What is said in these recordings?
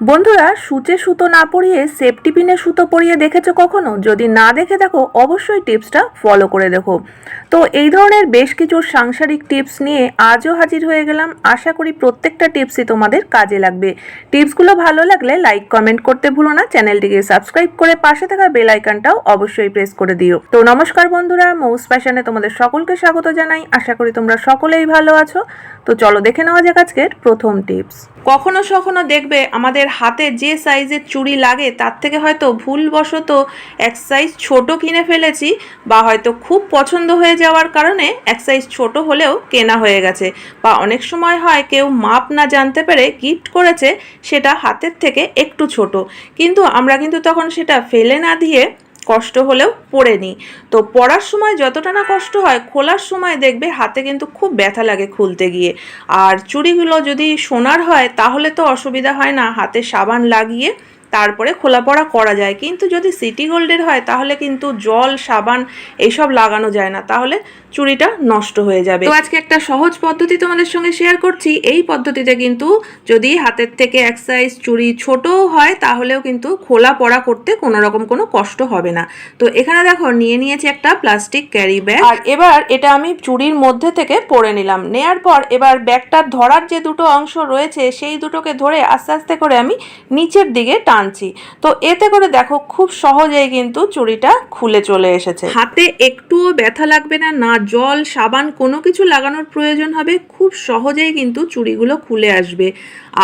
বন্ধুরা, সূচে সুতো না পরিয়ে সেফটি পিনে সুতো পরিয়ে দেখেছ কখনো? যদি না দেখে দেখো অবশ্যই টিপসটা ফলো করে দেখো। তো এই ধরনের বেশ কিছু সাংসারিক টিপস নিয়ে আজও হাজির হয়ে গেলাম। আশা করি প্রত্যেকটা টিপসই তোমাদের কাজে লাগবে। টিপসগুলো ভালো লাগলে লাইক কমেন্ট করতে ভুলো না। চ্যানেলটিকে সাবস্ক্রাইব করে পাশে থাকা বেল আইকনটাও অবশ্যই প্রেস করে দিও। তো নমস্কার বন্ধুরা, মৌস ফ্যাশনে তোমাদের সকলকে স্বাগত জানাই। আশা করি তোমরা সকলেই ভালো আছো। তো চলো দেখে নেওয়া যাক আজকের প্রথম টিপস। কখনো সখনো দেখবে আমাদের হাতে যে সাইজের চুড়ি লাগে, তার থেকে হয়তো ভুলবশত এক সাইজ ছোট কিনে ফেলেছি বা হয়তো খুব পছন্দ হয়ে যাওয়ার কারণে এক সাইজ ছোট হলেও কেনা হয়ে গেছে। বা অনেক সময় হয় কেউ মাপ না জানতে পেরে গিফট করেছে, সেটা হাতের থেকে একটু ছোট। কিন্তু আমরা কিন্তু তখন সেটা ফেলে না দিয়ে কষ্ট হলেও পড়ে নিই। তো পড়ার সময় যতটা না কষ্ট হয়, খোলার সময় দেখবে হাতে কিন্তু খুব ব্যথা লাগে খুলতে গিয়ে। আর চুড়িগুলো যদি সোনার হয়, তাহলে তো অসুবিধা হয় না। হাতে সাবান লাগিয়ে তারপরে খোলা পড়া করা যায়। কিন্তু যদি সিটি গোল্ডের হয় তাহলে কিন্তু জল সাবান এইসব লাগানো যায় না। তাহলে চুড়িটা নষ্ট হয়ে যাবে। তো আজকে একটা সহজ পদ্ধতি তোমাদের সঙ্গে শেয়ার করছি। এই পদ্ধতিতে কিন্তু যদি হাতের থেকে এক সাইজ চুড়ি ছোটও হয় তাহলেও কিন্তু খোলা পড়া করতে কোনো রকম কোনো কষ্ট হবে না। তো এখানে দেখো নিয়ে নিয়েছি একটা প্লাস্টিক ক্যারি ব্যাগ আর এবার এটা আমি চুড়ির মধ্যে থেকে পরে নিলাম। নেয়ার পর এবার ব্যাগটার ধরার যে দুটো অংশ রয়েছে সেই দুটোকে ধরে আস্তে আস্তে করে আমি নিচের দিকে টানছি তো এতে করে দেখো খুব সহজেই কিন্তু চুড়িটা খুলে চলে এসেছে। হাতে একটুও ব্যথা লাগবে না না জল সাবান কোনো কিছু লাগানোর প্রয়োজন হবে খুব সহজেই কিন্তু চুড়িগুলো খুলে আসবে।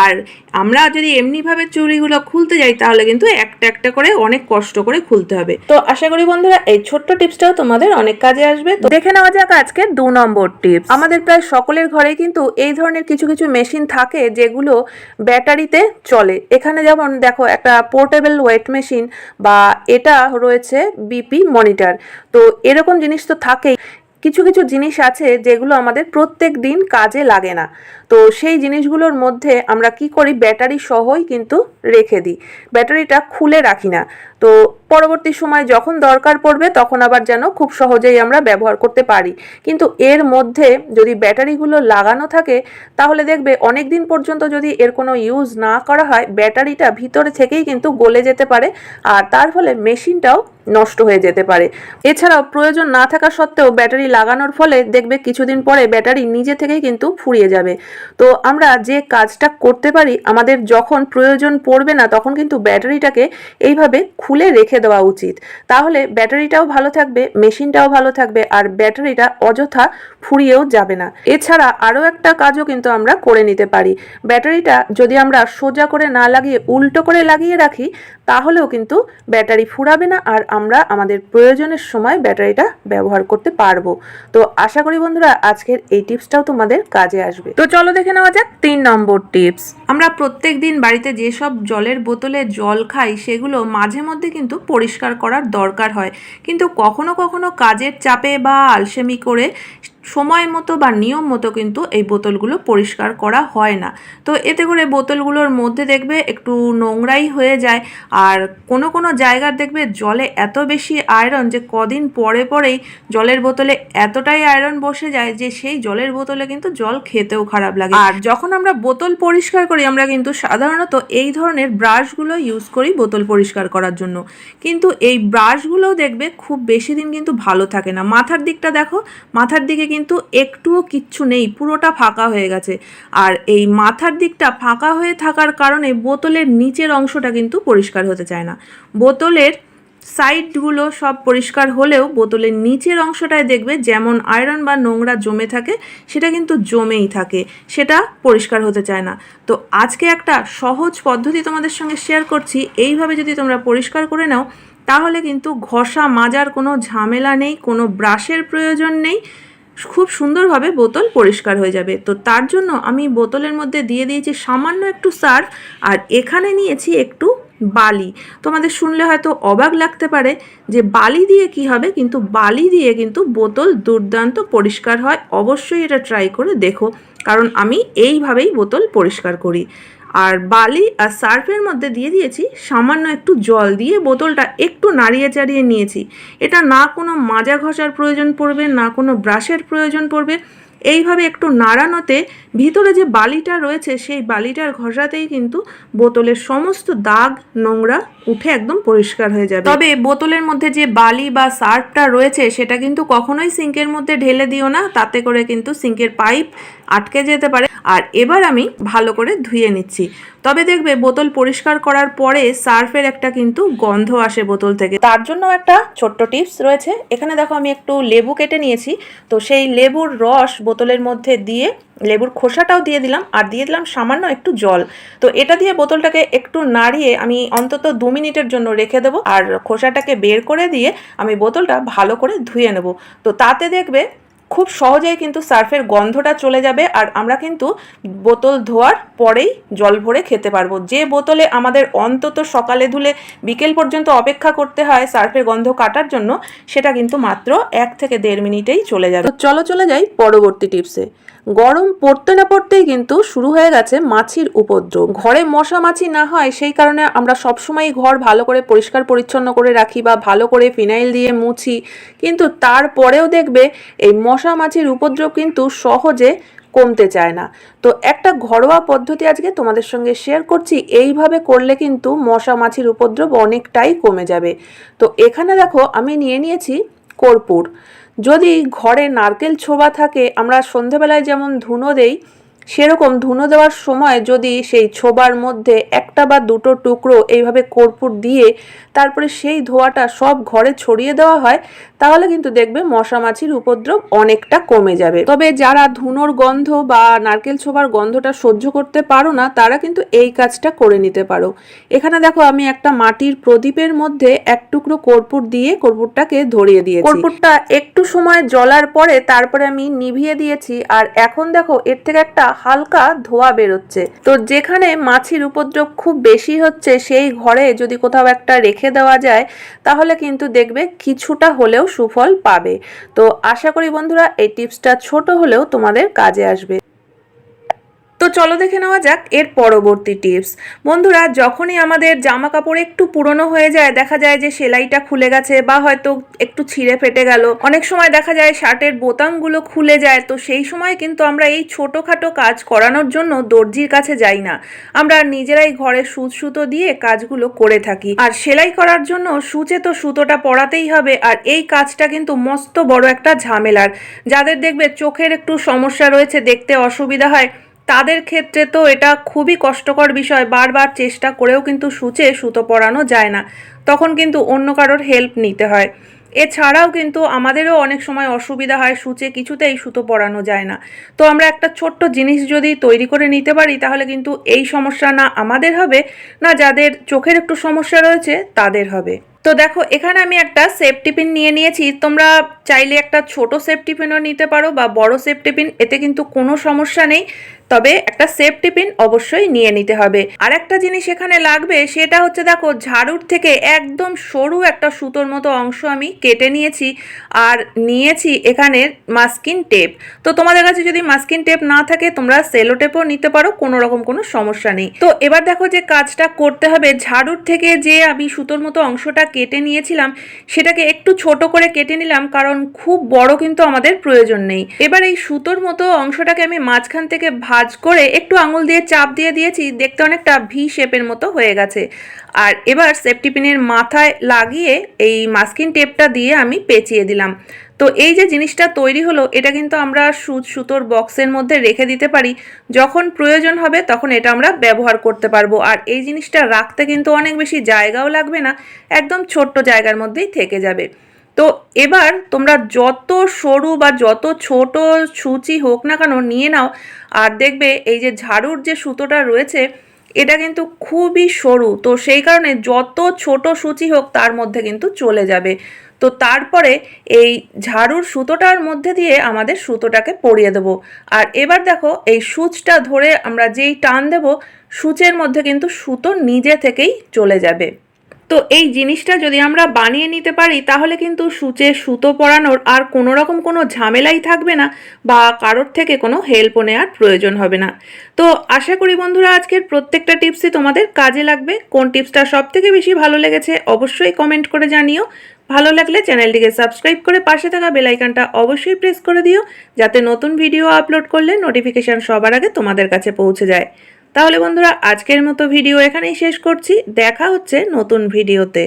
আর আমরা যদি এমনিভাবে চুড়িগুলো খুলতে যাই তাহলে কিন্তু একটা একটা করে অনেক কষ্ট করে খুলতে হবে। তো আশা করি বন্ধুরা এই ছোট্ট টিপসটাও তোমাদের অনেক কাজে আসবে। তো দেখে নেওয়া যাক আজকে দু নম্বর টিপস। আমাদের প্রায় সকলের ঘরে কিন্তু এই ধরনের কিছু কিছু মেশিন থাকে যেগুলো ব্যাটারিতে চলে। এখানে যেমন দেখো একটা পোর্টেবল ওয়েট মেশিন বা এটা রয়েছে বিপি মনিটর তো এরকম জিনিস তো থাকেই। কিছু কিছু জিনিস আছে যেগুলো আমাদের প্রত্যেক দিন কাজে লাগে না। তো সেই জিনিসগুলোর মধ্যে আমরা কি করি? ব্যাটারি সহই কিন্তু রেখে দিই। ব্যাটারিটা খুলে রাখি না। তো পরবর্তী সময় যখন দরকার পড়বে, তখন আবার যেন খুব সহজেই আমরা ব্যবহার করতে পারি। কিন্তু এর মধ্যে যদি ব্যাটারিগুলো লাগানো থাকে, তাহলে দেখবে অনেক দিন পর্যন্ত যদি এর কোনো ইউজ না করা হয়, ব্যাটারিটা ভিতরে থেকেই কিন্তু গলে যেতে পারে আর তার ফলে মেশিনটাও নষ্ট হয়ে যেতে পারে। এছাড়াও প্রয়োজন না থাকা সত্ত্বেও ব্যাটারি লাগানোর ফলে দেখবে কিছুদিন পরে ব্যাটারি নিজে থেকেই কিন্তু ফুরিয়ে যাবে। তো আমরা যে কাজটা করতে পারি, আমাদের যখন প্রয়োজন পড়বে না, তখন কিন্তু ব্যাটারিটাকে এইভাবে খুলে রেখে দেওয়া উচিত। তাহলে ব্যাটারিটাও ভালো থাকবে, মেশিনটাও ভালো থাকবে, আর ব্যাটারিটা অযথা ফুরিয়েও যাবে না। এছাড়া আরও একটা কাজও কিন্তু আমরা করে নিতে পারি। ব্যাটারিটা যদি আমরা সোজা করে না লাগিয়ে, উল্টো করে লাগিয়ে রাখি তাহলেও কিন্তু ব্যাটারি ফুরাবে না আর আমরা আমাদের প্রয়োজনের সময় ব্যাটারিটা ব্যবহার করতে পারব। তো আশা করি বন্ধুরা, আজকের এই টিপসটাও তোমাদের কাজে আসবে। তো চলো দেখে নেওয়া যাক তিন নম্বর টিপস। আমরা প্রত্যেক দিন বাড়িতে যেসব জলের বোতলে জল খাই, সেগুলো মাঝে মধ্যে কিন্তু পরিষ্কার করার দরকার হয়। কিন্তু কখনো কখনো কাজের চাপে বা আলসেমি করে সময় মতো বা নিয়ম মতো কিন্তু এই বোতলগুলো পরিষ্কার করা হয় না। তো এতে করে বোতলগুলোর মধ্যে দেখবে একটু নোংরাই হয়ে যায় আর কোনো কোনো জায়গার দেখবে জলে এত বেশি আয়রন যে কদিন পরে পরেই জলের বোতলে এতটাই আয়রন বসে যায় যে সেই জলের বোতলে কিন্তু জল খেতেও খারাপ লাগে। আর যখন আমরা বোতল পরিষ্কার করি, আমরা কিন্তু সাধারণত এই ধরনের ব্রাশগুলো ইউজ করি বোতল পরিষ্কার করার জন্য। কিন্তু এই ব্রাশগুলোও দেখবে খুব বেশি দিন কিন্তু ভালো থাকে না। মাথার দিকটা দেখো, মাথার দিকে কিন্তু একটুও কিচ্ছু নেই, পুরোটা ফাঁকা হয়ে গেছে। আর এই মাথার দিকটা ফাঁকা হয়ে থাকার কারণে বোতলের নিচের অংশটা কিন্তু পরিষ্কার হতে চায় না। বোতলের সাইডগুলো সব পরিষ্কার হলেও বোতলের নিচের অংশটায় দেখবে যেমন আয়রন বা নোংরা জমে থাকে, সেটা কিন্তু জমেই থাকে, সেটা পরিষ্কার হতে চায় না। তো আজকে একটা সহজ পদ্ধতি তোমাদের সঙ্গে শেয়ার করছি, এইভাবে যদি তোমরা পরিষ্কার করে নাও, তাহলে কিন্তু ঘষা, মাজার কোনো ঝামেলা নেই, কোনো ব্রাশের প্রয়োজন নেই। খুব সুন্দরভাবে বোতল পরিষ্কার হয়ে যাবে। তো তার জন্য আমি বোতলের মধ্যে দিয়ে দিয়েছি সামান্য একটু সার্ফ আর এখানে নিয়েছি একটু বালি। তোমাদের শুনলে হয়তো অবাক লাগতে পারে যে বালি দিয়ে কি হবে, কিন্তু বালি দিয়ে কিন্তু বোতল দুর্দান্ত পরিষ্কার হয়। অবশ্যই এটা ট্রাই করে দেখো, কারণ আমি এইভাবেই বোতল পরিষ্কার করি। আর বালি আর সার্ফের মধ্যে দিয়ে দিয়েছি সামান্য একটু জল দিয়ে বোতলটা একটু নাড়িয়ে চাড়িয়ে নিয়েছি। এটা না কোনো মাজা ঘষার প্রয়োজন পড়বে, না কোনো ব্রাশের প্রয়োজন পড়বে এইভাবে একটু নাড়ানোতে ভিতরে যে বালিটা রয়েছে, সেই বালিটার ঘষাতেই কিন্তু বোতলের সমস্ত দাগ, নোংরা উঠে একদম পরিষ্কার হয়ে যাবে। তবে বোতলের মধ্যে যে বালি বা সার্ফটা রয়েছে, সেটা কিন্তু কখনোই সিঙ্কের মধ্যে ঢেলে দিও না। তাতে করে কিন্তু সিঙ্কের পাইপ আটকে যেতে পারে। আর এবার আমি ভালো করে ধুয়ে নিচ্ছি। তবে দেখবে বোতল পরিষ্কার করার পরে সার্ফের একটা কিন্তু গন্ধ আসে বোতল থেকে। তার জন্য একটা ছোট্ট টিপস রয়েছে। এখানে দেখো আমি একটু লেবু কেটে নিয়েছি। তো সেই লেবুর রস বোতলের মধ্যে দিয়ে লেবুর খোসাটাও দিয়ে দিলাম আর দিয়ে দিলাম সামান্য একটু জল। তো এটা দিয়ে বোতলটাকে একটু নাড়িয়ে আমি অন্তত দু মিনিটের জন্য রেখে দেবো। আর খোসাটাকে বের করে দিয়ে আমি বোতলটা ভালো করে ধুয়ে নেব। তো তাতে দেখবে খুব সহজেই কিন্তু সার্ফের গন্ধটা চলে যাবে আর আমরা কিন্তু বোতল ধোয়ার পরেই জল ভরে খেতে পারব। যে বোতলে আমাদের অন্তত সকালে ধুলে বিকেল পর্যন্ত অপেক্ষা করতে হয় সার্ফের গন্ধ কাটার জন্য, সেটা কিন্তু মাত্র এক থেকে দেড় মিনিটেই চলে যাবে। চলো চলে যাই পরবর্তী টিপসে। গরম পড়তে না পড়তেই কিন্তু শুরু হয়ে গেছে মাছির উপদ্রব। ঘরে মশা মাছি না হয়, সেই কারণে আমরা সবসময় ঘর ভালো করে পরিষ্কার পরিচ্ছন্ন করে রাখি বা ভালো করে ফিনাইল দিয়ে মুছি। কিন্তু তারপরেও দেখবে এই মশা মাছির উপদ্রব কিন্তু সহজে কমতে চায় না। তো একটা ঘরোয়া পদ্ধতি আজকে তোমাদের সঙ্গে শেয়ার করছি। এইভাবে করলে কিন্তু মশা মাছির উপদ্রব অনেকটাই কমে যাবে। তো এখানে দেখো আমি নিয়ে নিয়েছি কর্পূর। যদি ঘরে নারকেল ছোবা থাকে আমরা সন্ধেবেলায় যেমন ধুনো দেই সেরকম ধুনো দেওয়ার সময় যদি সেই ছোবার মধ্যে একটা বা দুটো টুকরো এইভাবে কর্পূর দিয়ে তারপরে সেই ধোয়াটা সব ঘরে ছড়িয়ে দেওয়া হয়, তাহলে কিন্তু দেখবে মশা মাছির উপদ্রব অনেকটা কমে যাবে। তবে যারা ধুনোর গন্ধ বা নারকেল ছোবার গন্ধটা সহ্য করতে পারো না, তারা কিন্তু এই কাজটা করে নিতে পারো। এখানে দেখো আমি একটা মাটির প্রদীপের মধ্যে এক টুকরো কর্পূর দিয়ে কর্পূরটাকে ধরিয়ে দিয়েছি। কর্পূরটা একটু সময় জ্বলার পরে তারপরে আমি নিভিয়ে দিয়েছি, আর এখন দেখো এর থেকে একটা হালকা ধোয়া বেরোচ্ছে। তো যেখানে মাছির উপদ্রব খুব বেশি হচ্ছে, সেই ঘরে যদি কোথাও একটা রেখে দেওয়া যায়, তাহলে কিন্তু দেখবে কিছুটা হলেও সুফল পাবে। তো আশা করি বন্ধুরা, এই টিপসটা ছোট হলেও তোমাদের কাজে আসবে। তো চলো দেখে নেওয়া যাক এর পরবর্তী টিপস। বন্ধুরা, যখনই আমাদের জামা কাপড় একটু পুরনো হয়ে যায়, দেখা যায় যে সেলাইটা খুলে গেছে বা হয়তো একটু ছিঁড়ে ফেটে গেল। অনেক সময় দেখা যায় শার্টের বোতামগুলো খুলে যায়, তো সেই সময় কিন্তু আমরা এই ছোটোখাটো কাজ করানোর জন্য দর্জির কাছে যাই না। আমরা নিজেরাই ঘরে সুচ সুতো দিয়ে কাজগুলো করে থাকি। আর সেলাই করার জন্য সূচে তো সুতোটা পড়াতেই হবে, আর এই কাজটা কিন্তু মস্ত বড় একটা ঝামেলার। যাদের দেখবে চোখের একটু সমস্যা রয়েছে, দেখতে অসুবিধা হয় তাদের ক্ষেত্রে তো এটা খুবই কষ্টকর বিষয়, বারবার চেষ্টা করেও কিন্তু সূচে সুতো পরানো যায় না। তখন কিন্তু অন্য কারোর হেল্প নিতে হয়। এছাড়াও কিন্তু আমাদেরও অনেক সময় অসুবিধা হয়, সূচে কিছুতেই সুতো পরানো যায় না। তো আমরা একটা ছোট্ট জিনিস যদি তৈরি করে নিতে পারি, তাহলে কিন্তু এই সমস্যা না আমাদের হবে, না যাদের চোখের একটু সমস্যা রয়েছে, তাদের হবে। তো দেখো, এখানে আমি একটা সেফ টিফিন নিয়ে নিয়েছি। তোমরা চাইলে একটা ছোট সেফ টিফিনও নিতে পারো বা বড় সেফ টিফিন এতে কিন্তু কোনো সমস্যা নেই। তবে একটা সেফ টিফিন অবশ্যই নিয়ে নিতে হবে। আর একটা জিনিস এখানে লাগবে, সেটা হচ্ছে দেখো, ঝাড়ুর থেকে একদম সরু একটা সুতোর মতো অংশ আমি কেটে নিয়েছি আর নিয়েছি এখানে মাস্কিন টেপ তো তোমাদের কাছে যদি মাস্কিন টেপ না থাকে, তোমরা সেলো টেপও নিতে পারো, কোনো রকম কোনো সমস্যা নেই। তো এবার দেখো যে কাজটা করতে হবে, ঝাড়ুর থেকে যে আমি সুতোর মতো অংশটা কেটে নিয়েছিলাম, সেটাকে একটু ছোট করে কেটে নিলাম কারণ খুব বড় কিন্তু আমাদের প্রয়োজন নেই। এবার এই সুতোর মতো অংশটাকে আমি মাঝখান থেকে ভাজ করে একটু আঙুল দিয়ে চাপ দিয়ে দিয়েছি, দেখতে অনেকটা ভি শেপের মতো হয়ে গেছে। আর এবার সেফটি পিনের মাথায় লাগিয়ে এই মাস্কিন টেপটা দিয়ে আমি পেঁচিয়ে দিলাম। তো এই যে জিনিসটা তৈরি হলো, এটা কিন্তু আমরা সুচ সুতোর বক্সের মধ্যে রেখে দিতে পারি। যখন প্রয়োজন হবে তখন এটা আমরা ব্যবহার করতে পারব। আর এই জিনিসটা রাখতে কিন্তু অনেক বেশি জায়গাও লাগবে না, একদম ছোট্ট জায়গার মধ্যেই থেকে যাবে। তো এবার তোমরা যত সরু বা যত ছোট সূচি হোক না কেন নিয়ে নাও, আর দেখবে এই যে ঝাড়ুর যে সুতোটা রয়েছে এটা কিন্তু খুবই সরু। তো সেই কারণে যত ছোট সূচি হোক তার মধ্যে কিন্তু চলে যাবে। তো তারপরে এই ঝাড়ুর সুতোটার মধ্যে দিয়ে আমাদের সুতোটাকে পরিয়ে দেব। আর এবার দেখো এই সূচটা ধরে আমরা যেই টান দেব, সূচের মধ্যে কিন্তু সুতো নিজে থেকেই চলে যাবে। তো এই জিনিসটা যদি আমরা বানিয়ে নিতে পারি, তাহলে কিন্তু সূচে সুতো পরানোর আর কোনো রকম কোনো ঝামেলাই থাকবে না বা কারোর থেকে কোনো হেল্পও নেওয়ার প্রয়োজন হবে না। তো আশা করি বন্ধুরা, আজকের প্রত্যেকটা টিপসই তোমাদের কাজে লাগবে। কোন টিপসটা সব থেকে বেশি ভালো লেগেছে অবশ্যই কমেন্ট করে জানিও। ভালো লাগলে চ্যানেলটিকে সাবস্ক্রাইব করে পাশে থাকা বেলাইকানটা অবশ্যই প্রেস করে দিও, যাতে নতুন ভিডিও আপলোড করলে নোটিফিকেশান সবার আগে তোমাদের কাছে পৌঁছে যায়। তাহলে বন্ধুরা আজকের মতো ভিডিও এখানেই শেষ করছি। দেখা হচ্ছে নতুন ভিডিওতে।